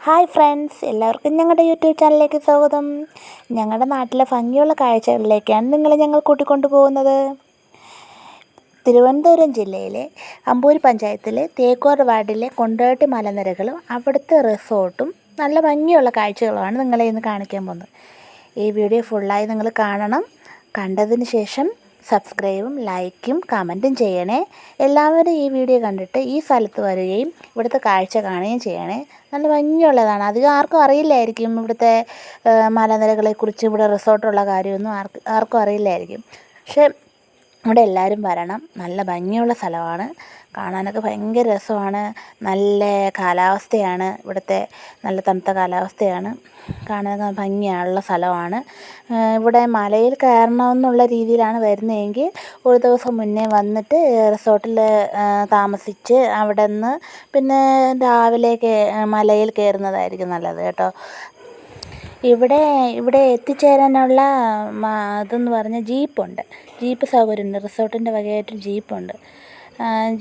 Hi friends എല്ലാവർക്കും ഞങ്ങളുടെ YouTube ചാനലിലേക്ക് സ്വാഗതം. ഞങ്ങളുടെ നാട്ടിലെ ഭംഗിയുള്ള കാഴ്ചകളിലേക്കാണ് നിങ്ങളെ ഞങ്ങൾ കൂട്ടിക്കൊണ്ടു പോകുന്നത് തിരുവനന്തപുരം ജില്ലയിലെ അമ്പൂരി പഞ്ചായത്തിലെ തേക്കോർ വാർഡിലെ കൊണ്ടോട്ടി മലനിരകളും അവിടുത്തെ റിസോർട്ടും നല്ല ഭംഗിയുള്ള കാഴ്ചകളുമാണ് നിങ്ങളെ ഇന്ന് കാണിക്കാൻ പോകുന്നത്. ഈ വീഡിയോ ഫുള്ളായി നിങ്ങൾ കാണണം. കണ്ടതിന് ശേഷം സബ്സ്ക്രൈബും ലൈക്കും കമന്റും ചെയ്യണേ. എല്ലാവരും ഈ വീഡിയോ കണ്ടിട്ട് ഈ സ്ഥലത്ത് വരികയും ഇവിടുത്തെ കാഴ്ച കാണുകയും ചെയ്യണേ. നല്ല ഭംഗിയുള്ളതാണ്. അധികം ആർക്കും അറിയില്ലായിരിക്കും ഇവിടുത്തെ മലനിരകളെക്കുറിച്ച് ഇവിടെ റിസോർട്ടുള്ള കാര്യമൊന്നും ആർക്ക് ആർക്കും അറിയില്ലായിരിക്കും. പക്ഷേ ഇവിടെ എല്ലാവരും വരണം. നല്ല ഭംഗിയുള്ള സ്ഥലമാണ്. കാണാനൊക്കെ ഭയങ്കര രസമാണ്. നല്ല കാലാവസ്ഥയാണ് ഇവിടുത്തെ നല്ല തണുത്ത കാലാവസ്ഥയാണ്. കാണാനൊക്കെ ഭംഗിയുള്ള സ്ഥലമാണ്. ഇവിടെ മലയിൽ കയറണമെന്നുള്ള രീതിയിലാണ് വരുന്നതെങ്കിൽ ഒരു ദിവസം മുന്നേ വന്നിട്ട് റിസോർട്ടിൽ താമസിച്ച് അവിടെ നിന്ന് പിന്നെ രാവിലെ മലയിൽ കയറുന്നതായിരിക്കും നല്ലത് കേട്ടോ. ഇവിടെ ഇവിടെ എത്തിച്ചേരാനുള്ള ഇതെന്ന് പറഞ്ഞാൽ ജീപ്പുണ്ട്. ജീപ്പ് സൗകര്യമുണ്ട്. റിസോർട്ടിന്റെ വകയായിട്ട് ജീപ്പുണ്ട്.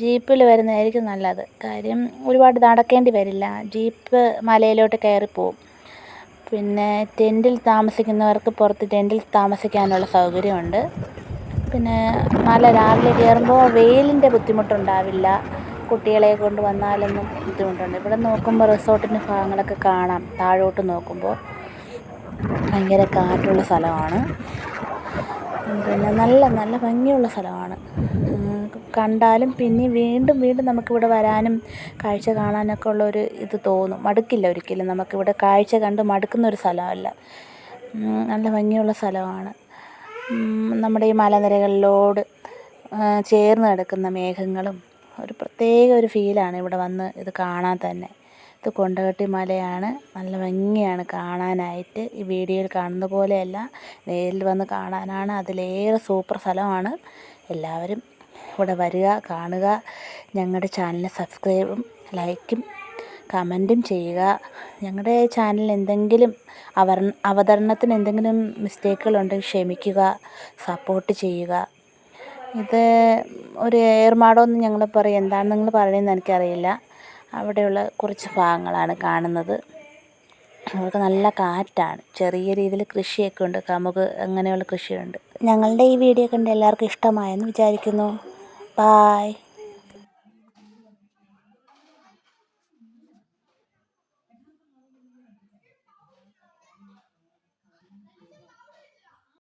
ജീപ്പിൽ വരുന്നതായിരിക്കും നല്ലത്. കാര്യം ഒരുപാട് നടക്കേണ്ടി വരില്ല. ജീപ്പ് മലയിലോട്ട് കയറിപ്പോവും. പിന്നെ ടെന്റിൽ താമസിക്കുന്നവർക്ക് പുറത്ത് ടെന്റിൽ താമസിക്കാനുള്ള സൗകര്യമുണ്ട്. പിന്നെ മല രാവിലെ കയറുമ്പോൾ വെയിലിന്റെ ബുദ്ധിമുട്ടുണ്ടാവില്ല. കുട്ടികളെ കൊണ്ട് വന്നാലൊന്നും ബുദ്ധിമുട്ടുണ്ട്. ഇവിടെ നോക്കുമ്പോൾ റിസോർട്ടിന്റെ ഭാഗങ്ങളൊക്കെ കാണാം. താഴോട്ട് നോക്കുമ്പോൾ ഭയങ്കര കാറ്റുള്ള സ്ഥലമാണ്. പിന്നെ നല്ല നല്ല ഭംഗിയുള്ള സ്ഥലമാണ്. കണ്ടാലും പിന്നെ വീണ്ടും വീണ്ടും നമുക്കിവിടെ വരാനും കാഴ്ച കാണാനൊക്കെ ഉള്ളൊരു ഇത് തോന്നും. മടുക്കില്ല ഒരിക്കലും നമുക്കിവിടെ കാഴ്ച കണ്ട് മടുക്കുന്നൊരു സ്ഥലമല്ല. നല്ല ഭംഗിയുള്ള സ്ഥലമാണ്. നമ്മുടെ ഈ മലനിരകളിലോട് ചേർന്ന് കിടക്കുന്ന മേഘങ്ങളും ഒരു പ്രത്യേക ഒരു ഫീലാണ് ഇവിടെ വന്ന് ഇത് കാണാൻ തന്നെ. ഇത് കൊണ്ടകട്ടി മലയാണ്. നല്ല ഭംഗിയാണ് കാണാനായിട്ട്. ഈ വീഡിയോയിൽ കാണുന്ന പോലെയല്ല നേരിൽ വന്ന് കാണാനാണ്. അതിലേറെ സൂപ്പർ സ്ഥലമാണ്. എല്ലാവരും ഇവിടെ വരിക കാണുക ഞങ്ങളുടെ ചാനൽ സബ്സ്ക്രൈബും ലൈക്കും കമന്റും ചെയ്യുക. ഞങ്ങളുടെ ചാനലിൽ എന്തെങ്കിലും അവർ അവതരണത്തിന് എന്തെങ്കിലും മിസ്റ്റേക്കുകളുണ്ടെങ്കിൽ ക്ഷമിക്കുക സപ്പോർട്ട് ചെയ്യുക. ഇത് ഒരു ഏർമാടമെന്ന് ഞങ്ങൾ പറയും. എന്താണ് നിങ്ങൾ പറയുന്നതെന്ന് എനിക്കറിയില്ല. അവിടെയുള്ള കുറച്ച് ഭാഗങ്ങളാണ് കാണുന്നത്. അവർക്ക് നല്ല കാറ്റാണ്. ചെറിയ രീതിയിൽ കൃഷിയൊക്കെ ഉണ്ട്. കമുക് അങ്ങനെയുള്ള കൃഷിയുണ്ട് ഞങ്ങളുടെ ഈ വീഡിയോ കണ്ട് എല്ലാവർക്കും ഇഷ്ടമായെന്ന് വിചാരിക്കുന്നു. ബായ്